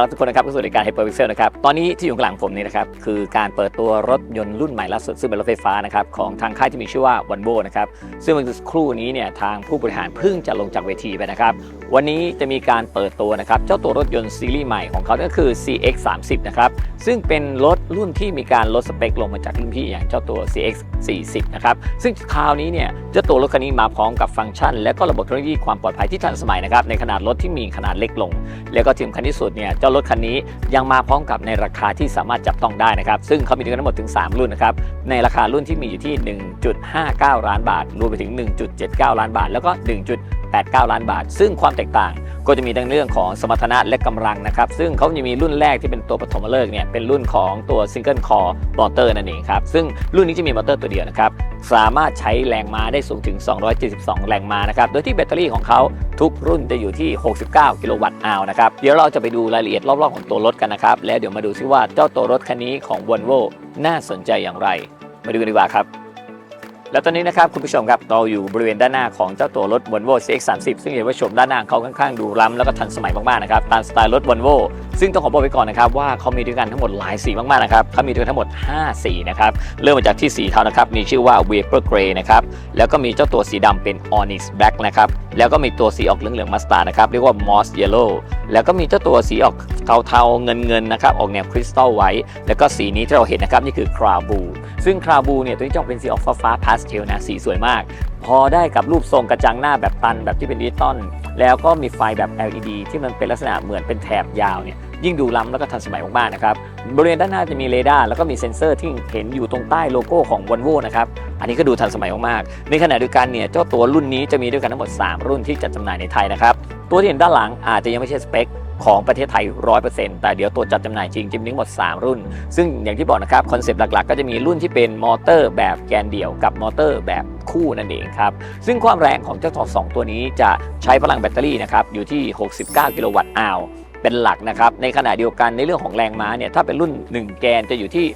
วัสดีครับทุกคนนะครับเข้าสู่รายการ Hyper Pixel นะครับ ตอนนี้ที่อยู่ข้างหลังผมนี่นะครับ คือการเปิดตัวรถยนต์รุ่นใหม่ล่าสุด ซึ่งเป็นรถไฟฟ้านะครับ ของทางค่ายที่มีชื่อว่า Volvo นะครับ ซึ่งเมื่อสักครู่นี้เนี่ยทางผู้บริหารเพิ่งจะลงจากเวทีไปนะครับ วันนี้จะมีการเปิดตัวนะครับ เจ้าตัวรถยนต์ซีรีส์ใหม่ของเขาก็คือ CX 3 0นะครับ ซึ่งเป็นรถรุ่นที่มีการลดสเปคลงมาจากรุ่นพี่อย่างเจ้าตัว CX 40นะครับ ซึ่งคราวนี้เนี่ย เจ้าตัวรถคันนี้มาพร้อมกับฟังก์ชัน และก็ระบบเทคโนโลยีความปลอดภัยที่ทันสมัยนะครับ ในขนาดรถที่มีขนาดเล็กลง แล้วก็ที่สำคัญที่สุดเนี่ย เจ้ารถคันนี้ยังมาพร้อมกับในราคาที่สามารถจับต้องได้นะครับ ซึ่งเขามีทั้งหมดถึง 3 รุ่นนะครับ ในราคารุ่นที่มีอยู่ที่ 1.59 ล้านบาท รวมไปถึง 1.79 ล้านบาท แล้วก็ 8,9 ล้านบาท ซึ่งความแตกต่างก็จะมีทั้งเรื่องของสมรรถนะและกำลังนะครับ ซึ่งเขาจะมีรุ่นแรกที่เป็นตัวปฐมฤกษ์เนี่ยเป็นรุ่นของตัว Single Core Motor นั่นเองครับ ซึ่งรุ่นนี้จะมีมอเตอร์ตัวเดียวนะครับสามารถใช้แรงม้าได้สูงถึง 272 แรงม้านะครับ โดยที่แบตเตอรี่ของเขาทุกรุ่นจะอยู่ที่ 69 กิโลวัตต์อาวนะครับ เดี๋ยวเราจะไปดูรายละเอียดรอบๆของตัวรถกันนะครับ แล้วเดี๋ยวมาดูซิว่าเจ้าตัวรถคันนี้ของ Volvo น่าสนใจอย่างไร มาดูกันดีกว่าครับ แล้วตอนนี้นะครับคุณผู้ชมครับเราอยู่บริเวณด้านหน้าของเจ้าตัวรถ Volvo CX30 ซึ่งเห็นว่าชมด้านหน้าเขาค่อนข้างดูล้ำแล้วก็ทันสมัยมากๆนะครับตามสไตล์รถ Volvo ซึ่งต้องขอบอกไว้ก่อนนะครับว่าเขามีด้วยกันทั้งหมดหลายสีมากๆนะครับเขามีด้วยกันทั้งหมด 5 สีนะครับเริ่มมาจากที่สีเทานะครับมีชื่อว่า Vapor Gray นะครับแล้วก็มีเจ้าตัวสีดำเป็น Onyx Black นะครับแล้วก็มีตัวสีออกเหลืองๆมัสตาร์นะครับเรียกว่า Moss Yellow แล้วก็มีเจ้าตัวสีออกเทาๆเงินๆนะครับออกแนวคริสตัลไว้แล้วก็สีนี้ที่เราเห็นนะครับนี่คือ Crow Blue ซึ่ง Crow Blue เนี่ยตัวนี้จะเป็นสีออกฟ้าๆพาสเทลนะสีสวยมาก พอได้กับรูปทรงกระจังหน้าแบบตันแบบที่เป็นดิจิตอลแล้วก็มีไฟแบบ LED ที่มันเป็นลักษณะเหมือนเป็นแถบยาวเนี่ยยิ่งดูล้ำแล้วก็ทันสมัยมากๆนะครับบริเวณด้านหน้าจะมีเรดาร์แล้วก็มีเซ็นเซอร์ที่เห็นอยู่ตรงใต้โลโก้ของ Volvo นะครับอันนี้ก็ดูทันสมัยมากๆในขณะเดียวกันเนี่ยเจ้าตัวรุ่นนี้จะมีด้วยกันทั้งหมด 3 รุ่นที่จัดจำหน่ายในไทยนะครับตัวที่เห็นด้านหลังอาจจะยังไม่ใช่สเปค ของประเทศไทย 100%แต่เดี๋ยวตัวจัดจำหน่ายจริงจะมีทั้งหมด 3 รุ่น ซึ่งอย่างที่บอกนะครับคอนเซปต์หลักๆ ก็จะมีรุ่นที่เป็นมอเตอร์แบบแกนเดี่ยวกับมอเตอร์แบบคู่นั่นเองครับซึ่งความแรงของเจ้าตัวสองตัวนี้จะใช้พลังแบตเตอรี่นะครับอยู่ที่ 69 กิโลวัตต์อาวเป็นหลักนะครับ ในขณะเดียวกันในเรื่องของแรงม้าเนี่ยถ้าเป็นรุ่น 1 แกนจะอยู่ที่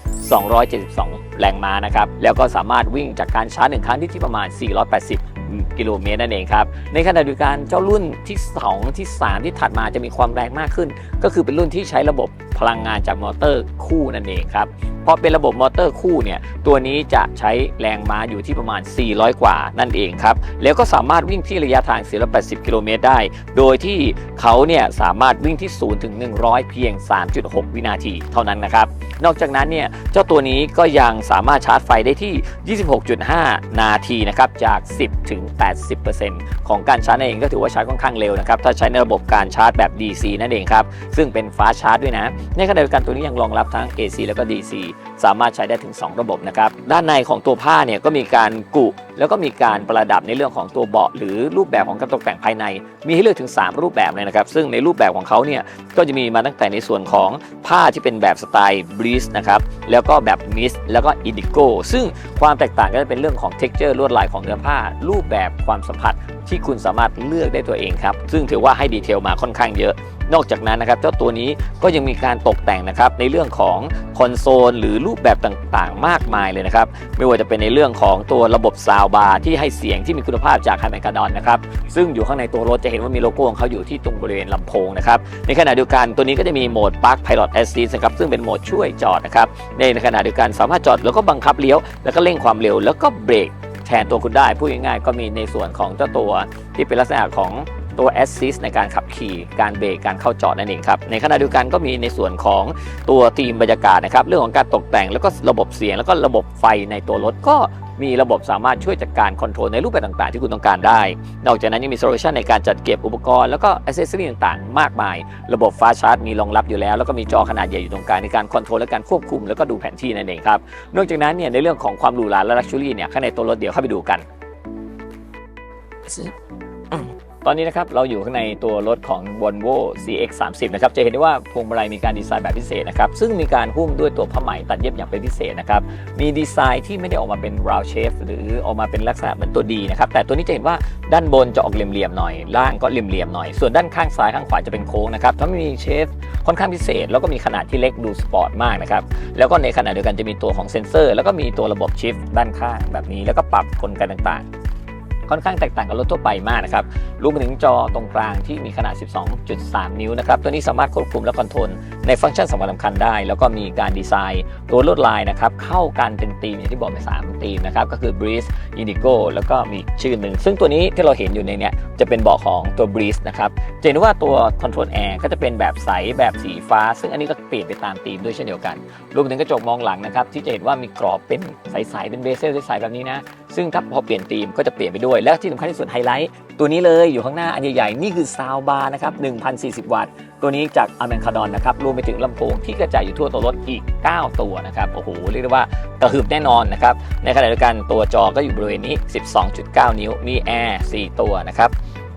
272 แรงม้านะครับ แล้วก็สามารถวิ่งจากการชาร์จหนึ่งครั้งที่ที่ประมาณ 480 กิโลเมตรนั่นเองครับ ในขณะเดียวกันเจ้ารุ่นที่ 2 ที่ 3 ที่ถัดมาจะมีความแรงมากขึ้น ก็คือเป็นรุ่นที่ใช้ระบบ พลังงานจากมอเตอร์คู่นั่นเองครับพอเป็นระบบมอเตอร์คู่เนี่ยตัวนี้จะใช้แรงม้าอยู่ที่ประมาณ 400 กว่านั่นเองครับแล้วก็สามารถวิ่งที่ระยะทาง 480 กิโลเมตรได้ โดยที่เขาเนี่ยสามารถวิ่งที่ 0 ถึง 100 เพียง 3.6 วินาทีเท่านั้นนะครับ นอกจากนั้นเนี่ยเจ้าตัวนี้ก็ยังสามารถชาร์จไฟได้ที่ 26.5 นาทีนะครับจาก 10 ถึง 80%ของการชาร์จเองก็ถือว่าชาร์จค่อนข้างเร็วนะครับถ้าใช้ในระบบการชาร์จแบบ DC นั่นเองครับซึ่งเป็นฟ้าชาร์จด้วยนะในขณะเดียวกันตัวนี้ยังรองรับทั้ง AC แล้วก็ DC สามารถใช้ได้ถึง 2 ระบบนะครับ ด้านในของตัวผ้าเนี่ยก็มีการกุ แล้วก็มีการประดับในเรื่องของตัวเบาะหรือรูปแบบของการตกแต่งภายใน มีให้เลือกถึง 3 รูปแบบเลยนะครับ ซึ่งในรูปแบบของเขาเนี่ยก็จะมีมาตั้งแต่ในส่วนของผ้าที่เป็นแบบสไตล์บลีสนะครับแล้วก็แบบมิสแล้วก็อินดิโกซึ่งความแตกต่างก็จะเป็นเรื่องของ t e x t อร์ลวดลายของเนื้อผ้า รูปแบบความสัมผัสที่คุณสามารถเลือกได้ตัวเองครับซึ่งถือว่าให้ดีเทลมาค่อนข้างเยอะ นอกจากนั้นนะครับเจ้าตัวนี้ก็ยังมีการตกแต่งนะครับในเรื่องของคอนโซลหรือรูปแบบต่างๆ มากมายเลยนะครับไม่ว่าจะเป็นในเรื่องของตัวระบบซาวบาร์ที่ให้เสียงที่มีคุณภาพจากไฮแมกาดอนนะครับซึ่งอยู่ข้างในตัวรถจะเห็นว่ามีโลโก้ของเขาอยู่ที่ตรงบริเวณลำโพงนะครับในขณะเดียวกันตัวนี้ก็จะมีโหมด Park Pilot Assist นะครับซึ่งเป็นโหมดช่วยจอดนะครับในขณะเดียวกันสามารถจอดแล้วก็บังคับเลี้ยวแล้วก็เร่งความเร็วแล้วก็เบรกแทนตัวคุณได้พูดง่ายๆก็มีในส่วนของเจ้าตัวที่เป็นลักษณะของ ตัว Assist ในการขับขี่การเบรกการเข้าจอดนั่นเองครับในขณะเดียวกันก็มีในส่วนของตัวธีมบรรยากาศนะครับเรื่องของการตกแต่งแล้วก็ระบบเสียง แล้วก็ระบบไฟในตัวรถก็มีระบบสามารถช่วยจัดการคอนโทรลในรูปแบบต่างๆ ที่คุณต้องการได้ นอกจากนั้นยังมีโซลูชันในการจัดเก็บอุปกรณ์แล้วก็อ c เซสซอรี่ต่างๆ มากมาย ระบบฟ้าชาร์จมีรองรับอยู่แล้ว แล้วก็มีจอขนาดใหญ่อยู่ตรงกลางในการคอนโทรลและการควบคุมแล้วก็ดูแผนที่นั่นเองครับ นอกจากนั้นเนี่ยในเรื่องของความหรูหราและลักชัวรี่เนี่ยข้างในตัวรถเดี๋ยวเข้าไปดูกัน ตอนนี้นะครับเราอยู่ข้างในตัวรถของ Volvo CX 3 0 นะครับจะเห็นได้ว่าพวงมาลัยมีการดีไซน์แบบพิเศษนะครับซึ่งมีการหุ้มด้วยตัวผ้าไหมตัดเย็บอย่างเป็นพิเศษนะครับมีดีไซน์ที่ไม่ได้ออกมาเป็น round shape หรือออกมาเป็นลักษณะเหมือนตัวดีนะครับแต่ตัวนี้จะเห็นว่าด้านบนจะออกเหลี่ยมๆหน่อยล่างก็เหลี่ยมๆหน่อย ส่วนด้านข้างซ้ายข้างขวาจะเป็นโค้งนะครับถ้ามีเชฟค่อนข้างพิเศษ แล้วก็มีขนาดที่เล็กดูสปอร์ตมากนะครับแล้วก็ในขณะเดียวกันจะมีตัวของเซ็นเซอร์ แล้วก็มีตัวระบบชิฟด้านข้างแบบนี้ แล้วก็ปรับกลไกต่างๆ ค่อนข้างแตกต่างกับรถทั่วไปมากนะครับรวมถึงจอตรงกลางที่มีขนาด 12.3 นิ้วนะครับ ตัวนี้สามารถควบคุมและคอนโทรลในฟังก์ชันสำคัญสำคัญได้ แล้วก็มีการดีไซน์ตัวลวดลายนะครับ เข้ากันเป็นธีมอย่างที่บอกไป3ธีมนะครับ ก็คือ Breeze Indigo แล้วก็มีชื่อหนึ่ง ซึ่งตัวนี้ที่เราเห็นอยู่ในเนี้ยจะเป็นเบาะของตัว Breeze นะครับจะเห็นว่าตัวคอนโทรลแอร์ก็จะเป็นแบบใสแบบสีฟ้า ซึ่งอันนี้ก็เปลี่ยนไปตามธีมด้วยเช่นเดียวกันรวมถึงกระจกมองหลังนะครับที่จะเห็นว่ามีกรอบเป็นใสๆเป็นเบเซลใสๆแบบนี้นะซึ่งถ้าพอเปลี่ยนธีมก็จะเปลี่ยนไปด้วยและที่สำคัญที่สุดไฮไลท์ ตัวนี้เลยอยู่ข้างหน้าอันใหญ่ๆ นี่คือซาวบาร์นะครับ 1,040 วัตต์ ตัวนี้จากอเมนคาดอนนะครับ รวมไปถึงลำโพงที่กระจายอยู่ทั่วตัวรถอีก 9 ตัวนะครับ โอ้โห เรียกได้ว่ากระหึบแน่นอนนะครับ ในขณะเดียวกันตัวจอก็อยู่บริเวณนี้ 12.9 นิ้ว มีแอร์ 4 ตัวนะครับ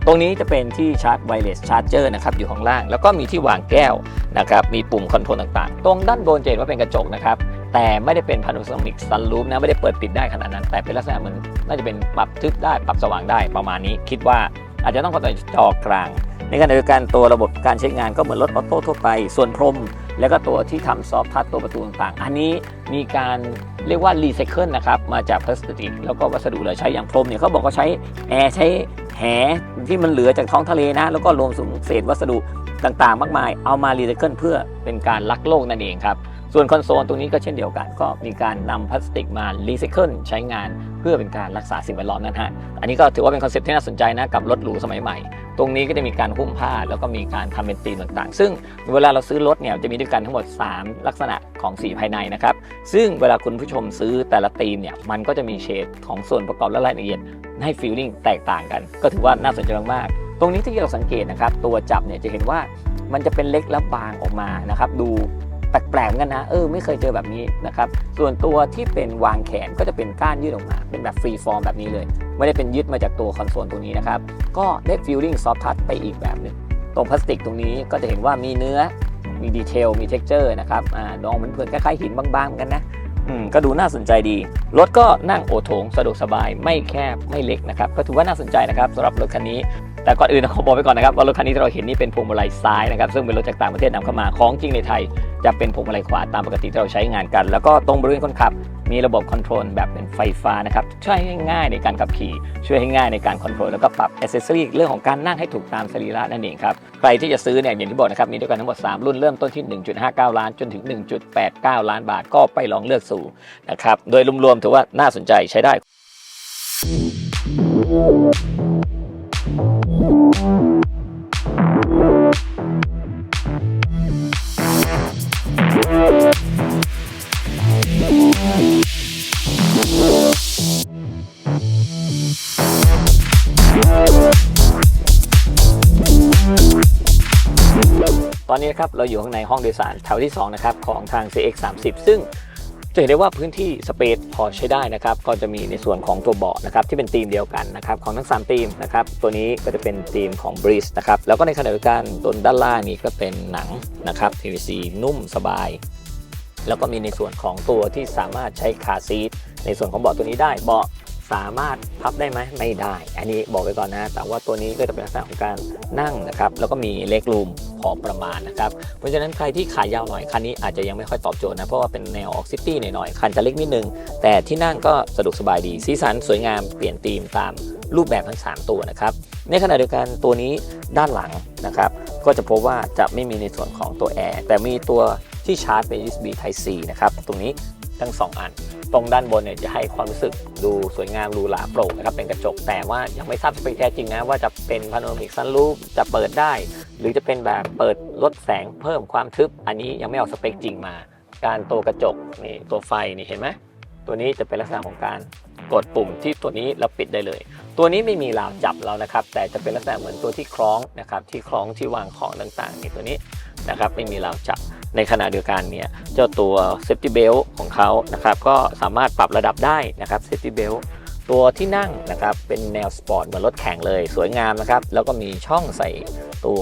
ตรงนี้จะเป็นที่ชาร์จไวเลสชาร์จเจอร์นะครับอยู่ข้างล่าง แล้วก็มีที่วางแก้วนะครับมีปุ่มคอนโทรลต่างๆ ตรงด้านบนจะเห็นว่าเป็นกระจกนะครับ แต่ไม่ได้เป็นพาโน r ามิกซันรูฟนะไม่ได้เปิดปิดได้ขนาดนั้น แต่เป็นลักษณะเหมือนน่าจะเป็นปรับทึบได้ปรับสว่างได้ประมาณนี้ คิดว่าอาจจะต้องคอนโทรลจอกลาง ในขณะเดียวกันตัวระบบการใช้งานก็เหมือนรถออโต้ทั่วไป ส่วนพรม แล้วก็ตัวที่ทำซอฟท์ทัชตัวประตูต่างๆ อันนี้มีการเรียกว่ารีไซเคิลนะครับมาจากพลาสติก แล้วก็วัสดุเหลือใช้อย่างพรมเนี่ยเขาบอกว่าใช้แอร์ใช้แหที่มันเหลือจากท้องทะเลนะ แล้วก็รวมถึงเศษวัสดุต่างๆ มากมาย เอามารีไซเคิลเพื่อเป็นการรักโลกนั่นเองครับ ส่วนคอนโซลตรงนี้ก็เช่นเดียวกัน ก็มีการนำพลาสติกมารีไซเคิลใช้งานเพื่อเป็นการรักษาสิ่งแวดล้อมนั่นฮะ อันนี้ก็ถือว่าเป็นคอนเซ็ปต์ที่น่าสนใจนะกับรถหรูสมัยใหม่ ตรงนี้ก็จะมีการหุ้มผ้าแล้วก็มีการทำเป็นธีมต่างๆ ซึ่งเวลาเราซื้อรถเนี่ยจะมีด้วยกันทั้งหมด 3 ลักษณะของสีภายในนะครับ ซึ่งเวลาคุณผู้ชมซื้อแต่ละธีมเนี่ยมันก็จะมีเฉดของส่วนประกอบและรายละเอียดให้ฟีลลิ่งแตกต่างกัน ก็ถือว่าน่าสนใจมากๆตรงนี้ที่เราสังเกตนะครับตัวจับเนี่ยจะเห็นว่ามันจะเป็นเล็กและบางออกมานะครับดู แปลกๆเหมือนกันนะเออไม่เคยเจอแบบนี้นะครับส่วนตัวที่เป็นวางแขนก็จะเป็นก้านยืดออกมา เป็นแบบฟรีฟอร์มแบบนี้เลย ไม่ได้เป็นยึดมาจากตัวคอนโซลตัวนี้นะครับก็ได้ฟีลลิ่งซอฟท์ทัชไปอีกแบบหนึ่งตรงพลาสติกตรงนี้ก็จะเห็นว่ามีเนื้อมีดีเทลมีเท็กเจอร์นะครับอ่าดองเหมือนเพื่อนคล้ายๆหินบางๆเหมือนกันนะอืมก็ดูน่าสนใจดี รถก็นั่งโอโถงสะดวกสบายไม่แคบไม่เล็กนะครับก็ถือว่าน่าสนใจนะครับสำหรับรถคันนี้แต่ก่อนอื่นขอบอกไปก่อนนะครับว่ารถคันนี้ที่เราเห็นนี่เป็นพวงมาลัยซ้ายนะครับซึ่งเป็นรถจากต่างประเทศนำเข้ามาของจริงในไทย จะเป็นพวงมาลัยขวาตามปกติที่เราใช้งานกัน แล้วก็ตรงบริเวณคนขับ มีระบบคอนโทรลแบบเป็นไฟฟ้านะครับช่วยให้ง่ายในการขับขี่ ช่วยให้ง่ายในการคอนโทรลแล้วก็ปรับอ c เซสซอรี่เรื่องของการนั่งให้ถูกตามสรีระนั่นเองครับใครที่จะซื้อเนี่ยอย่างที่บอกนะครับมีด้วยกันทั้งหมด 3 รุ่นเริ่มต้นที่ 1.59 ล้าน จนถึง 1.89 ล้านบาทก็ไปลองเลือกสู่นะครับโดยรวมๆถือว่าน่าสนใจใช้ได้ ตอนนี้นะครับเราอยู่ข้างในห้องโดยสารแถวที่2นะครับของทาง CX 30ซึ่งจะเห็นได้ว่าพื้นที่สเปซพอใช้ได้นะครับ ก็จะมีในส่วนของตัวเบาะนะครับที่เป็นธีมเดียวกันนะครับของทั้ง 3 ธีมนะครับ ตัวนี้ก็จะเป็นธีมของ Breeze นะครับ แล้วก็ในขณะเดียวกันตัวด้านล่างนี้ก็เป็นหนังนะครับ PVC นุ่มสบาย แล้วก็มีในส่วนของตัวที่สามารถใช้คาซีทในส่วนของเบาะตัวนี้ได้เบาะสามารถพับได้ไหมไม่ได้ อันนี้บอกไว้ก่อนนะ แต่ว่าตัวนี้ก็จะเป็นลักษณะของการนั่งนะครับ แล้วก็มีเล็กรูม อประมาณนะครับ เพราะฉะนั้นใครที่ขายาวหน่อยคันนี้อาจจะยังไม่ค่อยตอบโจทย์นะ เพราะว่าเป็นแนวออกซิตี้หน่อยๆ คันจะเล็กนิดนึง แต่ที่นั่งก็สะดวกสบายดี สีสันสวยงามเปลี่ยนธีมตามรูปแบบทั้ง 3 ตัวนะครับ ในขณะเดียวกันตัวนี้ด้านหลังนะครับ ก็จะพบว่าจะไม่มีในส่วนของตัวแอร์แต่มีตัวที่ชาร์จเป็น USB Type C นะครับ ตรงนี้ทั้ง 2 อัน ตรงด้านบนเนี่ยจะให้ความรู้สึกดูสวยงามหรูหราโปร่งนะครับเป็นกระจก แต่ว่ายังไม่ทราบสเปคแท้จริงนะว่าจะเป็นพาโนรามิกซันรูฟจะเปิดได้ หรือจะเป็นแบบเปิดลดแสงเพิ่มความทึบ อันนี้ยังไม่เอาสเปคจริงมา การตัวกระจกนี่ตัวไฟนี่เห็นไหมตัวนี้จะเป็นลักษณะของการกดปุ่มที่ตัวนี้เราปิดได้เลย ตัวนี้ไม่มีราวจับเรานะครับ แต่จะเป็นลักษณะเหมือนตัวที่คล้องนะครับที่คล้องที่วางของต่างๆนี่ตัวนี้นะครับไม่มีราวจับ ในขณะเดียวกันเนี่ยเจ้าตัว safety belt ของเขานะครับก็สามารถปรับระดับได้นะครับ safety belt ตัวที่นั่งนะครับเป็นแนวสปอร์ตเหมือนรถแข่งเลยสวยงามนะครับ แล้วก็มีช่องใส่ตัว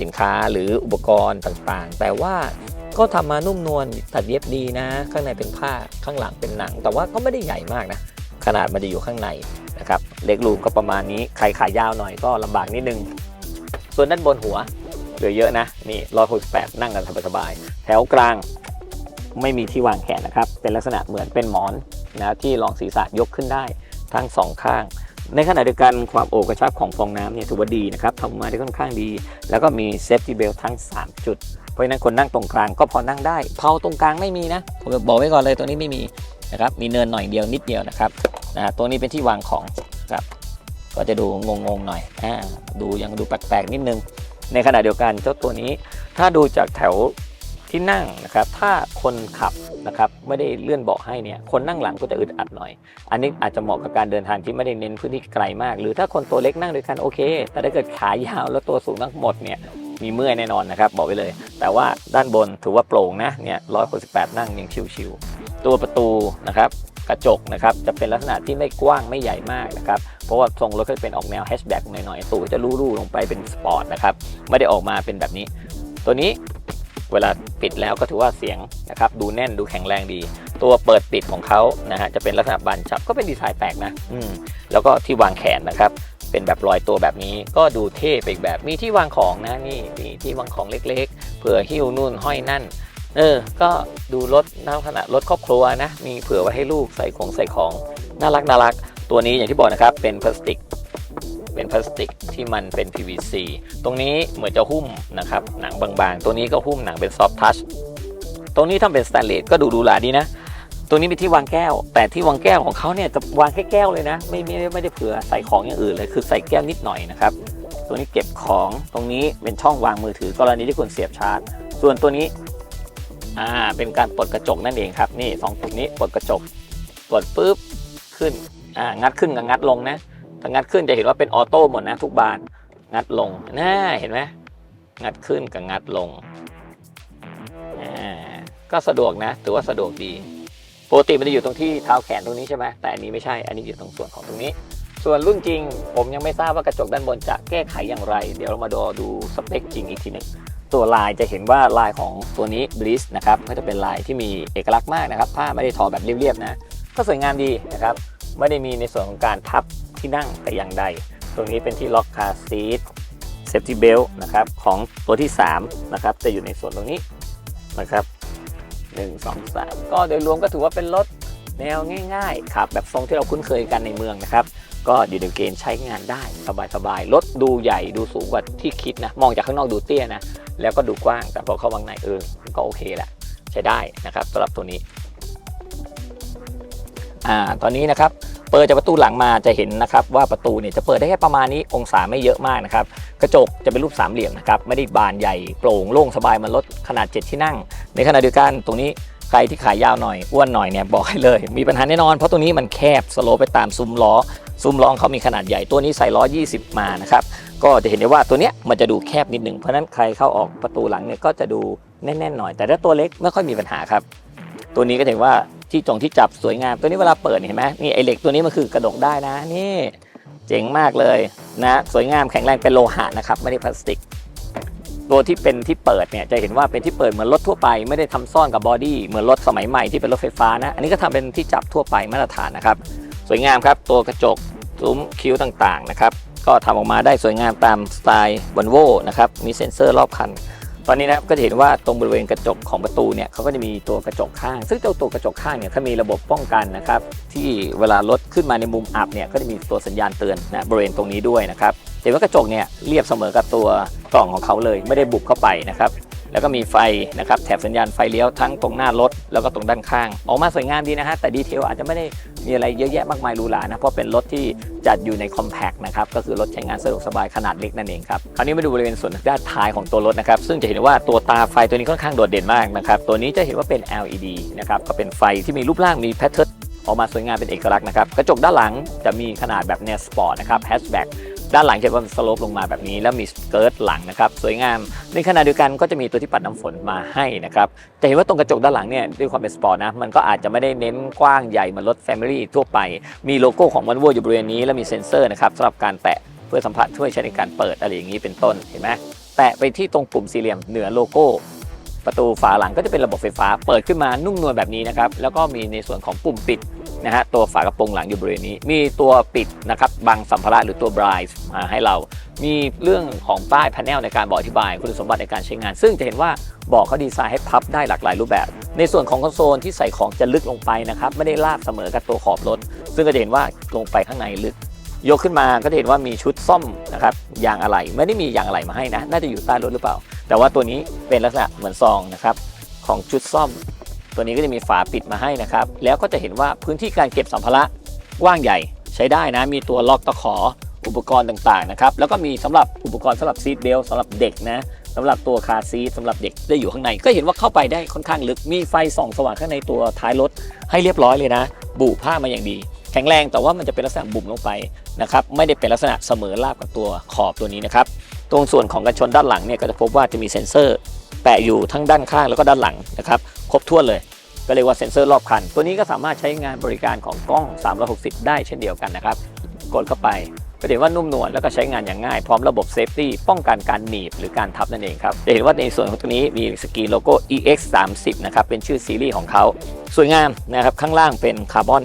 สินค้าหรืออุปกรณ์ต่างๆ แต่ว่าก็ทำมานุ่มนวลตัดเย็บดีนะ ข้างในเป็นผ้าข้างหลังเป็นหนัง แต่ว่าก็ไม่ได้ใหญ่มากนะ ขนาดมันจะอยู่ข้างในนะครับ เล็กรูมก็ประมาณนี้ ใครขายาวหน่อยก็ลำบากนิดนึง ส่วนด้านบนหัว เหลือเยอะนะ นี่168 นั่งกันสบายๆ แถวกลางไม่มีที่วางแขนนะครับ เป็นลักษณะเหมือนเป็นหมอนนะที่รองศีรษะยกขึ้นได้ทั้งสองข้าง ในขณะเดียวกันความโอบกระชับของฟองน้ำเนี่ยถือว่าดีนะครับทำมาได้ค่อนข้างดี แล้วก็มีเซฟตี้เบลทั้ง 3 จุด เพราะฉะนั้นคนนั่งตรงกลางก็พอนั่งได้ เพาตรงกลางไม่มีนะผมบอกไว้ก่อนเลยตัวนี้ไม่มีนะครับมีเนินหน่อยเดียวนิดเดียวนะครับนะตัวนี้เป็นที่วางของครับก็จะดูงงๆหน่อยอ่าดูยังดูแปลกๆนิดนึง ในขณะเดียวกันเจ้าตัวนี้ถ้าดูจากแถวที่นั่งนะครับ ถ้าคนขับนะครับไม่ได้เลื่อนเบาะให้เนี่ยคนนั่งหลังก็จะอึดอัดหน่อย อันนี้อาจจะเหมาะกับการเดินทางที่ไม่ได้เน้นพื้นที่ไกลมาก หรือถ้าคนตัวเล็กนั่งด้วยกันโอเค แต่ถ้าเกิดขายาวแล้วตัวสูงทั้งหมดเนี่ยมีเมื่อยแน่นอนนะครับ บอกไว้เลย แต่ว่าด้านบนถือว่าโปร่งนะเนี่ย168นั่งยังชิวๆตัวประตูนะครับ ระจกนะครับจะเป็นลักษณะที่ไม่กว้างไม่ใหญ่มากนะครับเพราะว่าทรงรถก็จะเป็นออกแนวแฮชแบ็กหน่อยๆตูจะลู่ๆลงไปเป็นสปอร์ตนะครับไม่ได้ออกมาเป็นแบบนี้ ตัวนี้เวลาปิดแล้วก็ถือว่าเสียงนะครับดูแน่นดูแข็งแรงดี ตัวเปิดปิดของเขานะฮะจะเป็นลักษณะบานชับก็เป็นดีไซน์แปลกนะอืมแล้วก็ที่วางแขนนะครับเป็นแบบลอยตัวแบบนี้ก็ดูเท่ไปอีกแบบมีที่วางของนะนี่นี่ที่วางของเล็ก ๆ เผื่อหิ้วนู่นห้อยนั่น เออ ก็ดูรถลักษณะรถครอบครัวนะ มีเผื่อไว้ให้ลูกใส่ของใส่ของ น่ารักน่ารัก ตัวนี้อย่างที่บอกนะครับ เป็นพลาสติก เป็นพลาสติกที่มันเป็น PVC ตรงนี้เหมือนจะหุ้มนะครับ หนังบางๆ ตัวนี้ก็หุ้มหนังเป็นซอฟทัช ตรงนี้ทำเป็นสแตนเลสก็ดูดูหลาดีนะ ตัวนี้เป็นที่วางแก้ว แต่ที่วางแก้วของเขาเนี่ยจะวางแค่แก้วเลยนะ ไม่ไม่ไม่ได้เผื่อใส่ของอย่างอื่นเลย คือใส่แก้วนิดหน่อยนะครับ ตัวนี้เก็บของ ตรงนี้เป็นช่องวางมือถือกรณีที่คุณเสียบชาร์จ ส่วนตัวนี้ อ่าเป็นการปลดกระจกนั่นเองครับนี่สองปุ่มนี้ปลดกระจกปลดปุ๊บขึ้นอ่างัดขึ้นกับงัดลงนะถ้างัดขึ้นจะเห็นว่าเป็นออโต้หมดนะทุกบานงัดลงน่าเห็นไหมงัดขึ้นกับงัดลงอ่าก็สะดวกนะถือว่าสะดวกดีปกติมันจะอยู่ตรงที่เท้าแขนตรงนี้ใช่ไหมแต่อันนี้ไม่ใช่อันนี้อยู่ตรงส่วนของตรงนี้ ส่วนรุ่นจริง ผมยังไม่ทราบว่ากระจกด้านบนจะแก้ไขอย่างไร เดี๋ยวเรามาดูดูสเปคจริงอีกทีหนึง ตัวลายจะเห็นว่าลายของตัวนี้ b l i s นะครับก็จะเป็นลายที่มีเอกลักษณ์มากนะครับผ้าไม่ได้ทอแบบเรียบๆนะก็สวยงามดีนะครับไม่ได้มีในส่วนของการทับที่นั่งแต่อย่างใด ตรงนี้เป็นที่ล็อกคาซีทเซฟตี้เบลนะครับของตัวที่3นะครับจะอยู่ในส่วนตรงนี้นะครับ1 2 3 ก็โดยรวมก็ถือว่าเป็นรถแนวง่ายๆขับแบบทรงที่เราคุ้นเคยกันในเมืองนะครับ ก็อยู่ในเกณฑ์ใช้งานได้สบายๆรถดูใหญ่ดูสูงกว่าที่คิดนะ มองจากข้างนอกดูเตี้ยนะ แล้วก็ดูกว้าง แต่พอเข้าวังในเออก็โอเคแหละใช้ได้นะครับสำหรับตัวนี้อ่าตอนนี้นะครับเปิดจากประตูหลังมาจะเห็นนะครับว่าประตูเนี่ยจะเปิดได้แค่ประมาณนี้องศาไม่เยอะมากนะครับกระจกจะเป็นรูปสามเหลี่ยมนะครับไม่ได้บานใหญ่โปร่งโล่งสบายมันรถขนาด 7 ที่นั่ง ในขณะเดียวกันตรงนี้ใครที่ขายาวหน่อยอ้วนหน่อยเนี่ยบอกให้เลย มีปัญหาแน่นอนเพราะตรงนี้มันแคบสโลปไปตามซุ้มล้อ ซุ้มล้อเขามีขนาดใหญ่ตัวนี้ใส่ล้อ20 มานะครับก็จะเห็นได้ว่าตัวเนี้ยมันจะดูแคบนิดหนึ่งเพราะนั้นใครเข้าออกประตูหลังเนี่ยก็จะดูแน่นๆหน่อย แต่ถ้าตัวเล็กไม่ค่อยมีปัญหาครับ ตัวนี้ก็จะเห็นว่าที่จงที่จับสวยงาม ตัวนี้เวลาเปิดเห็นไหมนี่ไอเหล็กตัวนี้มันคือกระดกได้นะนี่เจ๋งมากเลยนะสวยงามแข็งแรงเป็นโลหะนะครับไม่ได้พลาสติก ตัวที่เป็นที่เปิดเนี่ยจะเห็นว่าเป็นที่เปิดเหมือนรถทั่วไปไม่ได้ทำซ่อนกับบอดี้เหมือนรถสมัยใหม่ที่เป็นรถไฟฟ้านะอันนี้ก็ทำเป็นที่จับทั่วไปมาตรฐานนะครับสวยงามครับตัวกระจก ซุ้มคิ้วต่างๆนะครับก็ทำออกมาได้สวยงามตามสไตล์วันโวนะครับมีเซ็นเซอร์รอบคัน ตอนนี้นะครับก็จะเห็นว่าตรงบริเวณกระจกของประตูเนี่ยเขาก็จะมีตัวกระจกข้าง ซึ่งเจ้าตัวกระจกข้างเนี่ยเขามีระบบป้องกันนะครับที่เวลารถขึ้นมาในมุมอับเนี่ยก็จะมีตัวสัญญาณเตือนนะบริเวณตรงนี้ด้วยนะครับ เห็นว่ากระจกเนี่ยเรียบเสมอกับตัวกล่องของเขาเลย ไม่ได้บุบเข้าไปนะครับแล้วก็มีไฟนะครับแถบสัญญาณไฟเลี้ยวทั้งตรงหน้ารถแล้วก็ตรงด้านข้าง ออกมาสวยงามดีนะฮะแต่ดีเทลอาจจะไม่ได้มีอะไรเยอะแยะมากมายหรูหรานะ เพราะเป็นรถที่จัดอยู่ในคอมแพคนะครับก็คือรถใช้งานสะดวกสบายขนาดเล็กนั่นเองครับคราวนี้มาดูบริเวณส่วนด้านท้ายของตัวรถนะครับซึ่งจะเห็นว่าตัวตาไฟตัวนี้ค่อนข้างโดดเด่นมากนะครับตัวนี้จะเห็นว่าเป็น LED นะครับก็เป็นไฟที่มีรูปร่างมีแพทเทิร์นออกมาสวยงามเป็นเอกลักษณ์นะครับกระจกด้านหลังจะมีขนาดแบบแนวสปอร์ตนะครับแฮชแบ็ก ด้านหลังจะเป็นสโลปลงมาแบบนี้ แล้วมีสเกิร์ตหลังนะครับสวยงาม ในขณะเดียวกันก็จะมีตัวที่ปัดน้ำฝนมาให้นะครับจะเห็นว่าตรงกระจกด้านหลังเนี่ยด้วยความเป็นสปอร์ตนะมันก็อาจจะไม่ได้เน้นกว้างใหญ่เหมือนรถ Family ทั่วไป มีโลโก้ของมันวอยู่บริเวณนี้แล้วมีเซ็นเซอร์นะครับสำหรับการแตะเพื่อสัมผัสช่วยใช้ในการเปิดอะไรอย่างนี้เป็นต้นเห็นไหมแตะไปที่ตรงปุ่มสี่เหลี่ยมเหนือโลโก้ประตูฝาหลังก็จะเป็นระบบไฟฟ้าเปิดขึ้นมานุ่มนวลแบบนี้นะครับ แล้วก็มีในส่วนของปุ่มปิด นะฮะตัวฝากระโปรงหลังอยู่บริเวณนี้ มีตัวปิดนะครับบังสัมภาระหรือตัวบรายมาให้เรา มีเรื่องของป้ายพาเนลในการบอกอธิบาย คุณสมบัติในการใช้งาน ซึ่งจะเห็นว่าบอกเขาดีไซน์ให้พับได้หลากหลายรูปแบบ ในส่วนของคอนโซลที่ใส่ของจะลึกลงไปนะครับไม่ได้ลาบเสมอกับตัวขอบรถ ซึ่งก็จะเห็นว่าลงไปข้างในลึกยกขึ้นมาก็จะเห็นว่ามีชุดซ่อมนะครับยางอะไหล่ไม่ได้มียางอะไหล่มาให้นะ น่าจะอยู่ใต้รถหรือเปล่า แต่ว่าตัวนี้เป็นลักษณะเหมือนซองนะครับของชุดซ่อม ตัวนี้ก็จะมีฝาปิดมาให้นะครับ แล้วก็จะเห็นว่าพื้นที่การเก็บสัมภาระกว้างใหญ่ใช้ได้นะ มีตัวล็อกตะขออุปกรณ์ต่างๆนะครับ แล้วก็มีสำหรับอุปกรณ์สำหรับซีทเบลสำหรับเด็กนะสำหรับตัวคาร์ซีทสำหรับเด็กได้อยู่ข้างใน ก็เห็นว่าเข้าไปได้ค่อนข้างลึก มีไฟส่องสว่างข้างในตัวท้ายรถให้เรียบร้อยเลยนะ บุผ้ามาอย่างดี แข็งแรงแต่ว่ามันจะเป็นลักษณะบุ่มลงไปนะครับ ไม่ได้เป็นลักษณะเสมอราบกับตัวขอบตัวนี้นะครับ ตรงส่วนของกันชนด้านหลังเนี่ยก็จะพบว่าจะมีเซ็นเซอร์ แปะอยู่ทั้งด้านข้างแล้วก็ด้านหลังนะครับครบถ้วนเลย ก็เรียกว่าเซ็นเซอร์รอบคัน ตัวนี้ก็สามารถใช้งานบริการของกล้อง 360 ได้เช่นเดียวกันนะครับ กดเข้าไปก็เห็นว่านุ่มนวลแล้วก็ใช้งานอย่างง่ายพร้อมระบบเซฟตี้ป้องกันการหนีบหรือการทับนั่นเองครับจะเห็นว่าในส่วนของตัวนี้มีสกรีนโลโก้ EX 3 0นะครับเป็นชื่อซีรีส์ของเขาสวยงามนะครับข้างล่างเป็นคาร์บอน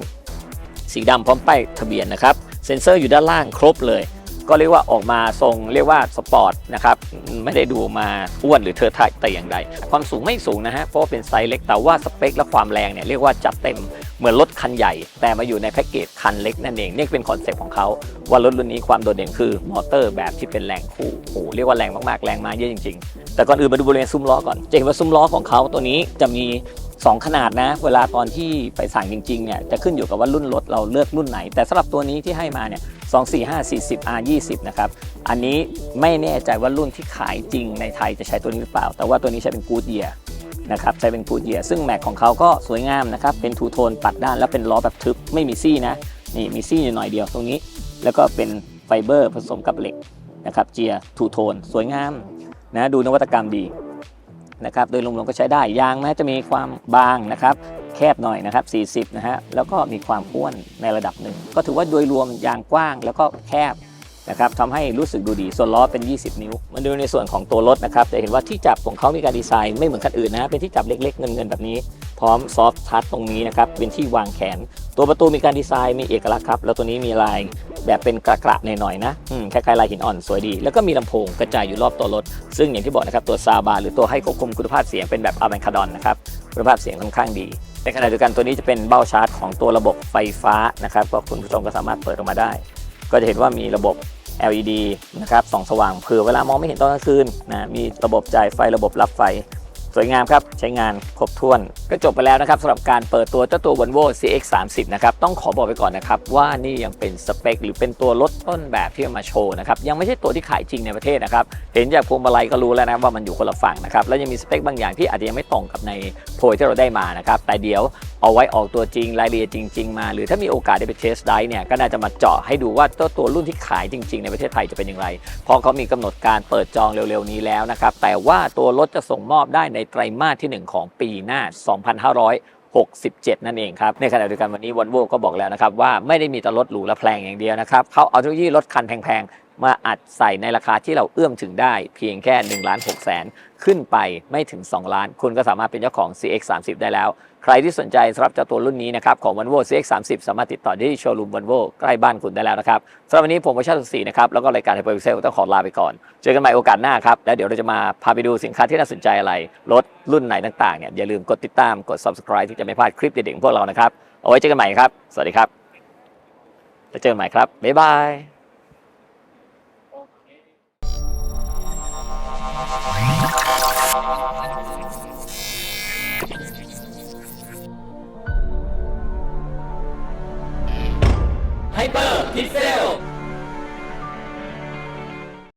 สีดำพร้อมป้ายทะเบียนนะครับเซ็นเซอร์อยู่ด้านล่างครบเลย ก็เรียกว่าออกมาทรงเรียกว่าสปอร์ตนะครับไม่ได้ดูมาอ้วนหรือเทอะทะแต่อย่างใด ความสูงไม่สูงนะฮะเพราะว่าเป็นไซส์เล็กแต่ว่าสเปคและความแรงเนี่ยเรียกว่าจัดเต็มเหมือนรถคันใหญ่ แต่มาอยู่ในแพ็กเกจคันเล็กนั่นเองนี่เป็นคอนเซ็ปต์ของเขาว่ารถรุ่นนี้ความโดดเด่นคือมอเตอร์แบบที่เป็นแรงคู่โอ้โหเรียกว่าแรงมากๆแรงมาเยอะจริง ๆ แต่ก่อนอื่นมาดูบริเวณซุ้มล้อก่อนจะเห็นว่าซุ้มล้อของเขาตัวนี้จะมี2 ขนาดนะ เวลาตอนที่ไปสั่งจริงๆเนี่ยจะขึ้นอยู่กับว่ารุ่นรถเราเลือกรุ่นไหน แต่สำหรับตัวนี้ที่ให้มาเนี่ย 2 4 5 40 R 20นะครับ อันนี้ไม่แน่ใจว่ารุ่นที่ขายจริงในไทยจะใช้ตัวนี้หรือเปล่า แต่ว่าตัวนี้ใช้เป็นกูดเยียนะครับใช้เป็นกูดเยียซึ่งแม็กของเขาก็สวยงามนะครับ เป็นทูโทนปัดด้านแล้วเป็นล้อแบบทึบไม่มีซี่นะ นี่มีซี่อยู่หน่อยเดียวตรงนี้ แล้วก็เป็นไฟเบอร์ผสมกับเหล็กนะครับเจียทูโทนสวยงามนะดูนวัตกรรมดีนะครับโดยรวมๆก็ใช้ได้ยางแม้จะมีความบางนะครับ แคบหน่อยนะครับ 40 นะฮะ แล้วก็มีความอ้วนในระดับหนึ่ง ก็ถือว่าโดยรวมยางกว้างแล้วก็แคบนะครับทำให้รู้สึกดูดี ส่วนล้อเป็น 20 นิ้ว มาดูในส่วนของตัวรถนะครับ จะเห็นว่าที่จับของเขามีการดีไซน์ไม่เหมือนคันอื่นนะ เป็นที่จับเล็กๆ เงินๆ แบบนี้ พร้อมซอฟท์ทัชตรงนี้นะครับ เป็นที่วางแขน ตัวประตูมีการดีไซน์มีเอกลักษณ์ครับ แล้วตัวนี้มีลาย แบบเป็นกระๆหน่อยๆนะอืมคล้ายๆลายหินอ่อนสวยดี แล้วก็มีลำโพงกระจายอยู่รอบตัวรถ ซึ่งอย่างที่บอกนะครับตัวซาบาหรือตัวให้ควบคุมคุณภาพเสียงเป็นแบบอาร์แมนคาดอนนะครับคุณภาพเสียงค่อนข้างดีในขณะเดียวกันตัวนี้จะเป็นเบ้าชาร์จของตัวระบบไฟฟ้านะครับก็คุณผู้ชมก็สามารถเปิดออกมาได้ ก็จะเห็นว่ามีระบบ LED นะครับส่องสว่างเผื่อเวลามองไม่เห็นตอนกลางคืนนะมีระบบจ่ายไฟระบบรับไฟ สวยงามครับ ใช้งานครบถ้วน ก็จบไปแล้วนะครับสำหรับการเปิดตัวเจ้าตัว Volvo CX 3 0 นะครับ ต้องขอบอกไปก่อนนะครับว่านี่ยังเป็นสเปค หรือเป็นตัวรถต้นแบบที่มาโชว์นะครับ ยังไม่ใช่ตัวที่ขายจริงในประเทศนะครับ เห็นจากพวงมาลัยก็รู้แล้วนะว่ามันอยู่คนละฝั่งนะครับ แล้วยังมีสเปคบางอย่างที่อาจจะยังไม่ตรงกับในโพยที่เราได้มานะครับ แต่เดี๋ยวเอาไว้ออกตัวจริงรายละเอียดจริง ๆ มา หรือถ้ามีโอกาสได้ไปเทสได้เนี่ยก็น่าจะมาเจาะให้ดูว่าตัวตัวรุ่นที่ขายจริง ๆ ในประเทศไทยจะเป็นอย่างไรเพราะเขามีกำหนดการเปิดจองเร็วๆนี้แล้วนะครับแต่ว่าตัวรถจะส่งมอบได้ในไตรมาสที่ 1 ของปีหน้า 2567 นั่นเองครับ ในขณะเดียวกันวันนี้วอลโวก็บอกแล้วนะครับ ว่าไม่ได้มีแต่รถหรูและแพงอย่างเดียวนะครับเขาเอาเทคโนโลยีรถคันแพงๆ มาอัดใส่ในราคาที่เราเอื้อมถึงได้ เพียงแค่1ล้าน6แสนขึ้นไปไม่ถึง 2 ล้าน คุณก็สามารถเป็นเจ้าของ CX 3 0 ได้แล้ว ใครที่สนใจสำหรับเจ้าตัวรุ่นนี้นะครับของ Volvo CX 3 0 สามารถติดต่อได้ที่โชว์รูม Volvo ใกล้บ้านคุณได้แล้วนะครับสำหรับวันนี้ผมวชาติสุขศรีนะครับแล้วก็รายการไฮเปอร์เซลต้องขอลาไปก่อน เจอกันใหม่โอกาสหน้าครับ แล้วเดี๋ยวเราจะมาพาไปดูสินค้าที่น่าสนใจอะไร รถรุ่นไหนต่างๆเนี่ยอย่าลืมกดติดตามกด subscribe ที่จะไม่พลาดคลิปเด็ดๆของพวกเรานะครับเอาไว้เจอกันใหม่ครับ สวัสดีครับแล้วเจอกันใหม่ครับบ๊ายบาย